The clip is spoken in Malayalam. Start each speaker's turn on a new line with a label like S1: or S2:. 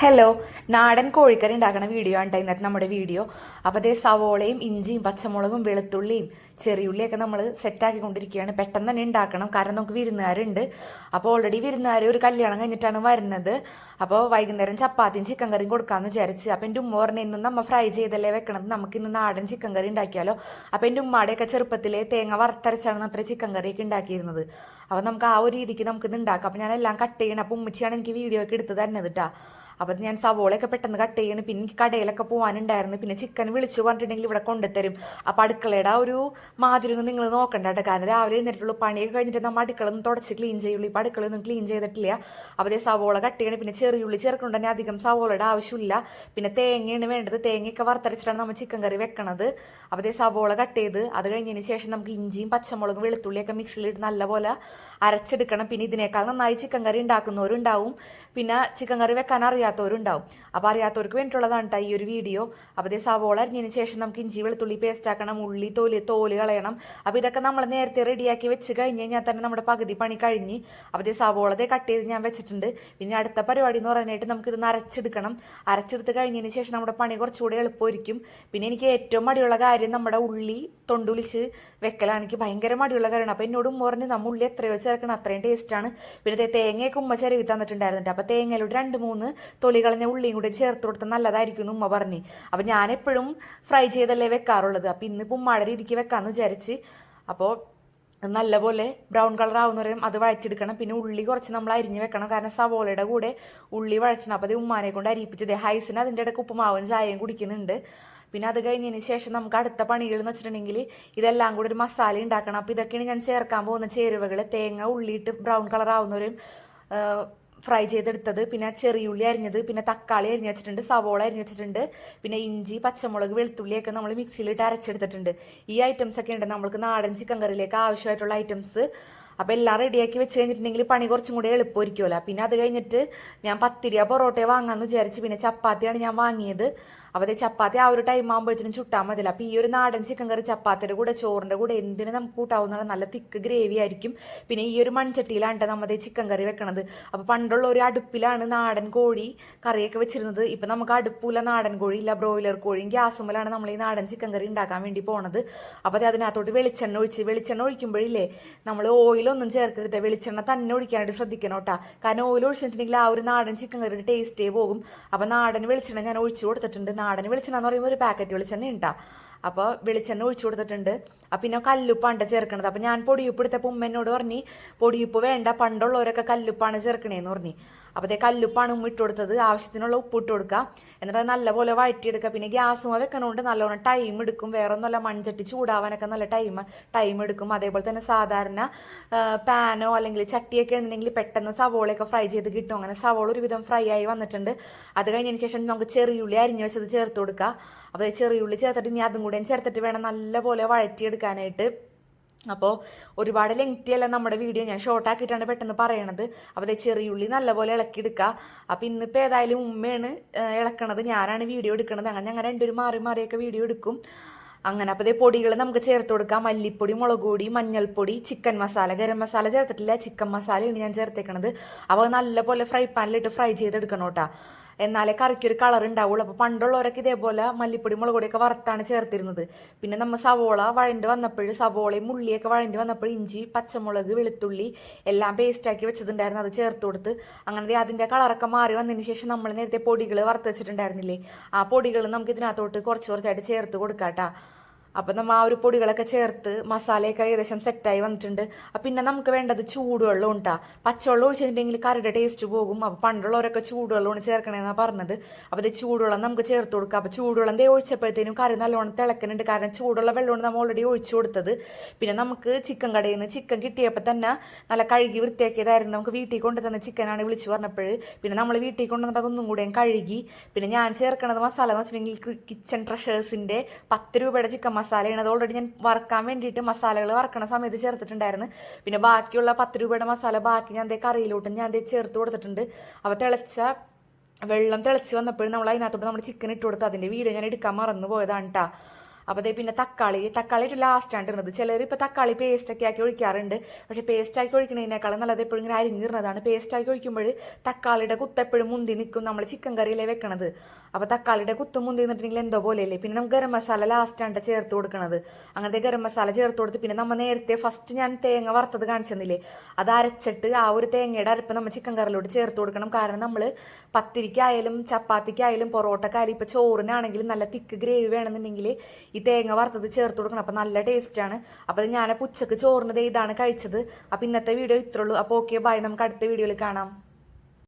S1: ഹലോ നാടൻ കോഴിക്കറി ഉണ്ടാക്കുന്ന വീഡിയോ ആണ് ഇന്നത്തെ നമ്മുടെ വീഡിയോ അപ്പോൾ അതേ സവോളയും ഇഞ്ചിയും പച്ചമുളകും വെളുത്തുള്ളിയും ചെറിയുള്ളിയൊക്കെ നമ്മൾ സെറ്റാക്കിക്കൊണ്ടിരിക്കുകയാണ് പെട്ടെന്ന് തന്നെ ഉണ്ടാക്കണം. കാരണം നമുക്ക് വിരുന്നുകാരുണ്ട്. അപ്പോൾ ഓൾറെഡി വിരുന്നുകാർ ഒരു കല്യാണം കഴിഞ്ഞിട്ടാണ് വരുന്നത്. അപ്പോൾ വൈകുന്നേരം ചപ്പാത്തിയും ചിക്കൻ കറിയും കൊടുക്കാമെന്ന് വിചാരിച്ച്. അപ്പോൾ എന്റെ ഉമ്മ പറഞ്ഞ ഇന്ന് നമ്മൾ ഫ്രൈ ചെയ്തല്ലേ വെക്കണത്? നമുക്ക് ഇന്ന് നാടൻ ചിക്കൻ കറി ഉണ്ടാക്കിയാലോ? അപ്പോൾ എന്റെ ഉമ്മയുടെയൊക്കെ ചെറുപ്പത്തിലെ തേങ്ങ വറുത്തരച്ചാണ് അത്ര ചിക്കൻ കറിയൊക്കെ ഉണ്ടാക്കിയിരുന്നത്. അപ്പോൾ നമുക്ക് ആ ഒരു രീതിക്ക് നമുക്ക് ഇത് ഉണ്ടാക്കാം. അപ്പോൾ ഞാനെല്ലാം കട്ട് ചെയ്യണം. അപ്പോൾ ഉമ്മച്ചിയാണ് എനിക്ക് വീഡിയോ ഒക്കെ എടുത്ത് തരുന്നത് കേട്ടോ അപ്പം ഞാൻ സവോളയൊക്കെ പെട്ടെന്ന് കട്ട് ചെയ്യണം. പിന്നെ എനിക്ക് കടയിലൊക്കെ പോകാനുണ്ടായിരുന്നു പിന്നെ ചിക്കൻ വിളിച്ചു പറഞ്ഞിട്ടുണ്ടെങ്കിൽ ഇവിടെ കൊണ്ടുത്തരും. അപ്പോൾ അടുക്കളയുടെ ഒരു മാതിരി ഒന്നും നിങ്ങൾ നോക്കണ്ട കേട്ടോ. കാരണം രാവിലെ എഴുന്നേറ്റുള്ളൂ പണിയൊക്കെ കഴിഞ്ഞിട്ട് നമ്മൾ അടുക്കള ഒന്ന് തുടച്ച് ക്ലീൻ ചെയ്യുള്ളൂ. ഇപ്പോൾ അടുക്കളയൊന്നും ക്ലീൻ ചെയ്തിട്ടില്ല. അപ്പോൾ സവോള കട്ട് ചെയ്യണം. പിന്നെ ചെറിയുള്ളി ചേർക്കുന്നുണ്ട് തന്നെ അധികം സവോളയുടെ ആവശ്യമില്ല. പിന്നെ തേങ്ങയാണ് വേണ്ടത്. തേങ്ങയൊക്കെ വറുത്തരച്ചിട്ടാണ് നമ്മൾ ചിക്കൻ കറി വെക്കണത്. അപ്പോൾ സവോള കട്ട് ചെയ്ത് അത് കഴിഞ്ഞതിന് ശേഷം നമുക്ക് ഇഞ്ചിയും പച്ചമുളകും വെളുത്തുള്ളിയൊക്കെ മിക്സിലിട്ട് നല്ലപോലെ അരച്ചെടുക്കണം. പിന്നെ ഇതിനേക്കാൾ നന്നായി ചിക്കൻ കറി ഉണ്ടാക്കുന്നവരുണ്ടാവും. പിന്നെ ചിക്കൻ കറി വെക്കാൻ അറിയാത്തവരുണ്ടാവും. അപ്പോൾ അറിയാത്തവർക്ക് വേണ്ടിയിട്ടുള്ളതാണ് കേട്ടോ ഈ ഒരു വീഡിയോ. അപ്പോൾ ഇതേ സവോള അരിഞ്ഞതിന് ശേഷം നമുക്ക് ഇഞ്ചി വെളുത്തുള്ളി പേസ്റ്റ് ആക്കണം ഉള്ളി തോൽ തോൽ കളയണം. അപ്പോൾ ഇതൊക്കെ നമ്മൾ നേരത്തെ റെഡിയാക്കി വെച്ച് കഴിഞ്ഞ് കഴിഞ്ഞാൽ തന്നെ നമ്മുടെ പകുതി പണി കഴിഞ്ഞ് അപ്പോൾ ഇതേ സവോളതെ കട്ട് ചെയ്ത് ഞാൻ വെച്ചിട്ടുണ്ട്. പിന്നെ അടുത്ത പരിപാടി എന്ന് പറയാനായിട്ട് നമുക്കിതൊന്ന് അരച്ചെടുക്കണം. അരച്ചെടുത്ത് കഴിഞ്ഞതിന് ശേഷം നമ്മുടെ പണി കുറച്ചുകൂടെ എളുപ്പമായിരിക്കും. പിന്നെ എനിക്ക് ഏറ്റവും മടിയുള്ള കാര്യം നമ്മുടെ ഉള്ളി തൊണ്ടുലിച്ച് വെക്കലാണ്. എനിക്ക് ഭയങ്കര മടിയുള്ള കാര്യമാണ്. അപ്പോൾ എന്നോട് പറഞ്ഞ് നമ്മൾ ഉള്ളി എത്രയോ ചേർക്കണം അത്രയും ടേസ്റ്റാണ് പിന്നെ തേങ്ങയൊക്കെ ഉമ്മ ചെരുവി തന്നിട്ടുണ്ടായിരുന്നുണ്ട്. അപ്പോൾ തേങ്ങയിലൂടെ രണ്ട് മൂന്ന് തൊലി കളഞ്ഞ ഉള്ളിയും കൂടെ ചേർത്ത് കൊടുത്താൽ നല്ലതായിരിക്കും എന്ന് ഉമ്മ പറഞ്ഞു. അപ്പം ഞാനെപ്പോഴും ഫ്രൈ ചെയ്തല്ലേ വെക്കാറുള്ളത്. അപ്പം ഇന്നിപ്പോൾ ഉമ്മയുടെ രീതിക്ക് വെക്കാമെന്ന് വിചാരിച്ച്. അപ്പോൾ നല്ലപോലെ ബ്രൗൺ കളർ ആവുന്നവരെയും അത് വഴച്ചെടുക്കണം പിന്നെ ഉള്ളി കുറച്ച് നമ്മൾ അരിഞ്ഞ് വെക്കണം. കാരണം സവോളയുടെ കൂടെ ഉള്ളി വഴച്ചണം അപ്പോൾ അത് ഉമ്മാനെ കൊണ്ട് അരിയിപ്പിച്ചത് ഹൈസിന് അതിന്റെ ഇടയ്ക്ക് ഉപ്പുമാവും ചായയും കുടിക്കുന്നുണ്ട്. പിന്നെ അത് കഴിഞ്ഞതിന് ശേഷം നമുക്ക് അടുത്ത പണികൾ എന്ന് വെച്ചിട്ടുണ്ടെങ്കിൽ ഇതെല്ലാം കൂടി ഒരു മസാല ഉണ്ടാക്കണം. അപ്പോൾ ഇതൊക്കെയാണ് ഞാൻ ചേർക്കാൻ പോകുന്ന ചേരുവകൾ തേങ്ങ ഉള്ളിയിട്ട് ബ്രൗൺ കളർ ആവുന്നവരും ഫ്രൈ ചെയ്തെടുത്തത് പിന്നെ ചെറിയുള്ളി അരിഞ്ഞത് പിന്നെ തക്കാളി അരിഞ്ഞ് വെച്ചിട്ടുണ്ട് സവോള അരിഞ്ഞ് വെച്ചിട്ടുണ്ട് പിന്നെ ഇഞ്ചി പച്ചമുളക് വെളുത്തുള്ളിയൊക്കെ നമ്മൾ മിക്സിയിലിട്ട് അരച്ചെടുത്തിട്ടുണ്ട്. ഈ ഐറ്റംസ് ഒക്കെ ഉണ്ട് നമ്മൾക്ക് നാടൻ ചിക്കൻ കറിയിലേക്ക് ആവശ്യമായിട്ടുള്ള ഐറ്റംസ് അപ്പോൾ എല്ലാം റെഡിയാക്കി വെച്ച് കഴിഞ്ഞിട്ടുണ്ടെങ്കിൽ പണി കുറച്ചും കൂടി എളുപ്പമായിരിക്കുമല്ലോ. പിന്നെ അത് കഴിഞ്ഞിട്ട് ഞാൻ പത്തിരിയ പൊറോട്ടയെ വാങ്ങാമെന്ന് വിചാരിച്ച് പിന്നെ ചപ്പാത്തിയാണ് ഞാൻ വാങ്ങിയത്. അപ്പോൾ അത് ചപ്പാത്തി ആ ഒരു ടൈം ആകുമ്പോഴത്തേനും ചുട്ടാൽ മതില്ല അപ്പോൾ ഈ ഒരു നാടൻ ചിക്കൻ കറി ചപ്പാത്തിയുടെ കൂടെ ചോറിന്റെ കൂടെ എന്തിനു നമുക്ക് കൂട്ടാവുന്ന നല്ല തിക്ക് ഗ്രേവി ആയിരിക്കും. പിന്നെ ഈ ഒരു മൺചട്ടിയിലാണ് നമ്മൾ ചിക്കൻ കറി വെക്കണത്. അപ്പോൾ പണ്ടുള്ള ഒരു അടുപ്പിലാണ് നാടൻ കോഴി കറിയൊക്കെ വെച്ചിരുന്നത്. ഇപ്പം നമുക്ക് അടുപ്പില്ല നാടൻ കോഴി ഇല്ല ബ്രോയിലർ കോഴിയും ഗ്യാസുമ്മലാണ് നമ്മൾ ഈ നാടൻ ചിക്കൻ കറി ഉണ്ടാക്കാൻ വേണ്ടി പോണത്. അപ്പോൾ അത് അതിനകത്തോട്ട് വെളിച്ചെണ്ണ ഒഴിച്ച് വെളിച്ചെണ്ണ ഒഴിക്കുമ്പോഴില്ലേ നമ്മൾ ഓയിലൊന്നും ചേർക്കരുത് വെളിച്ചെണ്ണ തന്നെ ഒഴിക്കാനായിട്ട് ശ്രദ്ധിക്കണം കേട്ടോ കാരണം ഓയിൽ ഒഴിച്ചിട്ടുണ്ടെങ്കിൽ ആ ഒരു നാടൻ ചിക്കൻ കറിയുടെ ടേസ്റ്റേ പോകും അപ്പോൾ നാടൻ വെളിച്ചെണ്ണ ഞാൻ ഒഴിച്ചു കൊടുത്തിട്ടുണ്ട്. നാടൻ വെളിച്ചെണ്ണ എന്ന് പറയുമ്പോൾ ഒരു പാക്കറ്റ് വെളിച്ചെണ്ണ ഉണ്ടാ അപ്പോൾ വെളിച്ചെണ്ണ ഒഴിച്ചു കൊടുത്തിട്ടുണ്ട്. അപ്പം പിന്നെ കല്ലുപ്പാണ് ചേർക്കണത്. അപ്പം ഞാൻ പൊടിയുപ്പ് എടുത്തപ്പോൾ ഉമ്മ പറഞ്ഞ് പൊടിയുപ്പ് വേണ്ട പണ്ടുള്ളവരൊക്കെ കല്ലുപ്പാണ് ചേർക്കണേന്ന് പറഞ്ഞു. അപ്പോൾ അതേ കല്ലുപ്പാണ് ഉമ്മ ഇട്ട് കൊടുത്തത്. ആവശ്യത്തിനുള്ള ഉപ്പ് ഇട്ട് കൊടുക്കുക എന്നിട്ട് നല്ലപോലെ വഴറ്റിയെടുക്കുക പിന്നെ ഗ്യാസുമ വെക്കണോണ്ട് നല്ലോണം ടൈം എടുക്കും. വേറെ ഒന്നുമല്ല മൺചട്ടി ചൂടാവാനൊക്കെ നല്ല ടൈം ടൈം എടുക്കും. അതേപോലെ തന്നെ സാധാരണ പാനോ അല്ലെങ്കിൽ ചട്ടിയൊക്കെ ഉണ്ടെങ്കിൽ പെട്ടെന്ന് സവോളയൊക്കെ ഫ്രൈ ചെയ്ത് കിട്ടും. അങ്ങനെ സവോള ഒരുവിധം ഫ്രൈ ആയി വന്നിട്ടുണ്ട്. അത് കഴിഞ്ഞതിന് ശേഷം നമുക്ക് ചെറിയുള്ളി അരിഞ്ഞ് വെച്ചത് ചേർത്ത് കൊടുക്കുക അപ്പോൾ ചെറിയുള്ളി ചേർത്തിട്ട് ഇനി അതും കൂടെ ചേർത്തിട്ട് വേണം നല്ലപോലെ വഴറ്റിയെടുക്കാനായിട്ട്. അപ്പോൾ ഒരുപാട് ലെങ്തി അല്ല നമ്മുടെ വീഡിയോ ഞാൻ ഷോർട്ട് ആക്കിയിട്ടാണ് പെട്ടെന്ന് പറയണത്. അപ്പോൾ അതേ ചെറിയുള്ളി നല്ലപോലെ ഇളക്കിയെടുക്കുക അപ്പോൾ ഇന്നിപ്പോൾ ഏതായാലും ഉമ്മയാണ് ഇളക്കണത്. ഞാനാണ് വീഡിയോ എടുക്കണത്. അങ്ങനെ ഞങ്ങൾ രണ്ടുപേരും മാറി മാറിയൊക്കെ വീഡിയോ എടുക്കും. അങ്ങനെ അപ്പോൾ ഇതേ പൊടികൾ നമുക്ക് ചേർത്ത് കൊടുക്കാം. മല്ലിപ്പൊടി മുളക് പൊടി മഞ്ഞൾപ്പൊടി ചിക്കൻ മസാല ഗരം മസാല ചേർത്തിട്ടില്ല. ചിക്കൻ മസാലയാണ് ഞാൻ ചേർത്തേക്കണത്. അപ്പോൾ നല്ലപോലെ ഫ്രൈ പാനിലിട്ട് ഫ്രൈ ചെയ്തെടുക്കണം കേട്ടോ. എന്നാലേ കറിക്ക് ഒരു കളർ ഉണ്ടാവുള്ളൂ. അപ്പോൾ പണ്ടുള്ളവരൊക്കെ ഇതേപോലെ മല്ലിപ്പൊടി മുളക് പൊടിയൊക്കെ വറുത്താണ് ചേർത്തിരുന്നത്. പിന്നെ നമ്മൾ സവോള വഴണ്ട് വന്നപ്പോൾ സവോളയും ഉള്ളിയൊക്കെ വഴണ്ട് വന്നപ്പോൾ ഇഞ്ചി പച്ചമുളക് വെളുത്തുള്ളി എല്ലാം പേസ്റ്റാക്കി വെച്ചിട്ടുണ്ടായിരുന്നു അത് ചേർത്ത് കൊടുത്ത് അങ്ങനെ അതിന്റെ കളറൊക്കെ മാറി വന്നതിന് ശേഷം നമ്മൾ നേരത്തെ പൊടികൾ വറുത്ത് വെച്ചിട്ടുണ്ടായിരുന്നില്ലേ? ആ പൊടികൾ നമുക്ക് ഇതിനകത്തോട്ട് കുറച്ച് കുറച്ചായിട്ട് ചേർത്ത് കൊടുക്കാം കേട്ടോ അപ്പം നമ്മൾ ആ ഒരു പൊടികളൊക്കെ ചേർത്ത് മസാലയൊക്കെ ഏകദേശം സെറ്റായി വന്നിട്ടുണ്ട്. അപ്പം പിന്നെ നമുക്ക് വേണ്ടത് ചൂടുവെള്ളം ഉണ്ടാ? പച്ചവെള്ളം ഒഴിച്ചിട്ടുണ്ടെങ്കിൽ കറിയുടെ ടേസ്റ്റ് പോകും. അപ്പം പണ്ടുള്ളവരൊക്കെ ചൂടുവെള്ളമാണ് ചേർക്കണേന്നാണ് പറഞ്ഞത്. അപ്പോൾ ഇത് ചൂടുവെള്ളം നമുക്ക് ചേർത്ത് കൊടുക്കാം. അപ്പോൾ ചൂടുവെള്ളം ദേ ഒഴിച്ചപ്പോഴത്തേനും കറി നല്ലോണം തിളക്കുന്നുണ്ട്. കാരണം ചൂടുള്ള വെള്ളമാണ് നമ്മൾ ഓൾറെഡി ഒഴിച്ചു കൊടുത്തത്. പിന്നെ നമുക്ക് ചിക്കൻ കടയിൽ നിന്ന് ചിക്കൻ കിട്ടിയപ്പോൾ തന്നെ നല്ല കഴുകി വൃത്തിയാക്കിയതായിരുന്നു. നമുക്ക് വീട്ടിൽ കൊണ്ടുതന്ന ചിക്കനാണ് വിളിച്ചു പറഞ്ഞപ്പോൾ പിന്നെ നമ്മൾ വീട്ടിൽ കൊണ്ടുവന്നിട്ട് അതൊന്നും കഴുകി. പിന്നെ ഞാൻ ചേർക്കണത് മസാല എന്ന് വെച്ചിട്ടുണ്ടെങ്കിൽ കിച്ചൺ ട്രഷേഴ്സിന്റെ പത്ത് രൂപയുടെ ചിക്കൻ മസാലയാണ് അത് ഓൾറെഡി ഞാൻ വറക്കാൻ വേണ്ടിയിട്ട് മസാലകൾ വറക്കണ സമയത്ത് ചേർത്തിട്ടുണ്ടായിരുന്നു. പിന്നെ ബാക്കിയുള്ള പത്ത് രൂപയുടെ മസാല ബാക്കി ഞാൻ ദേ കറിയിലോട്ട് ഞാൻ ദേ ചേർത്ത് കൊടുത്തിട്ടുണ്ട്. അപ്പോൾ തിളച്ച വെള്ളം തിളച്ച് വന്നപ്പോഴും നമ്മൾ അതിനകത്തോട്ട് നമ്മൾ ചിക്കൻ ഇട്ട് കൊടുത്ത് അതിന്റെ വീഡിയോ ഞാൻ എടുക്കാൻ മറന്നു പോയതാണ് കേട്ടോ അപ്പോൾ പിന്നെ തക്കാളി തക്കാളി ഒരു ആണ് ഇടുന്നത്. ചിലർ ഇപ്പോൾ തക്കാളി പേസ്റ്റൊക്കെ ആക്കി ഒഴിക്കാറുണ്ട്. പക്ഷേ പേസ്റ്റ് ആക്കി ഒഴിക്കണതിനേക്കാളും നല്ലത് എപ്പോഴും ഇങ്ങനെ അരിഞ്ഞിരുന്നതാണ് പേസ്റ്റ് ആക്കി ഒഴിക്കുമ്പോൾ തക്കാളിയുടെ കുത്ത് എപ്പോഴും മുന്തി നിൽക്കും നമ്മൾ ചിക്കൻ കറിയിലേ വെക്കണത്. അപ്പോൾ തക്കാളിയുടെ കുത്ത് മുന്തി നിന്നിട്ടുണ്ടെങ്കിൽ എന്തോ പോലെയല്ലേ? പിന്നെ നമുക്ക് ഗരം മസാല ലാസ്റ്റാണ് ചേർത്ത് കൊടുക്കണത്. അങ്ങനത്തെ ഗരം മസാല ചേർത്ത് കൊടുത്ത് പിന്നെ നമ്മൾ നേരത്തെ ഫസ്റ്റ് ഞാൻ തേങ്ങ വറുത്തത് കാണിച്ചെന്നില്ലേ? അത് അരച്ചിട്ട് ആ ഒരു തേങ്ങയുടെ അരപ്പ് നമ്മൾ ചിക്കൻ കറിയിലോട്ട് ചേർത്ത് കൊടുക്കണം. കാരണം നമ്മൾ പത്തിരിക്കായാലും ചപ്പാത്തിക്കായാലും പൊറോട്ടക്കായാലും ഇപ്പോൾ ചോറിനാണെങ്കിലും നല്ല തിക്ക് ഗ്രേവി വേണമെന്നുണ്ടെങ്കിൽ ഈ തേങ്ങ വറുത്തത് ചേർത്ത് കൊടുക്കണം. അപ്പോൾ നല്ല ടേസ്റ്റാണ് അപ്പോൾ ഞാനപ്പോൾ ഉച്ചയ്ക്ക് ചോറിന് ഇതാണ് കഴിച്ചത്. അപ്പോൾ ഇന്നത്തെ വീഡിയോ ഇത്രയുള്ളൂ അപ്പോൾ ഓക്കെ ബൈ നമുക്ക് അടുത്ത വീഡിയോയിൽ കാണാം.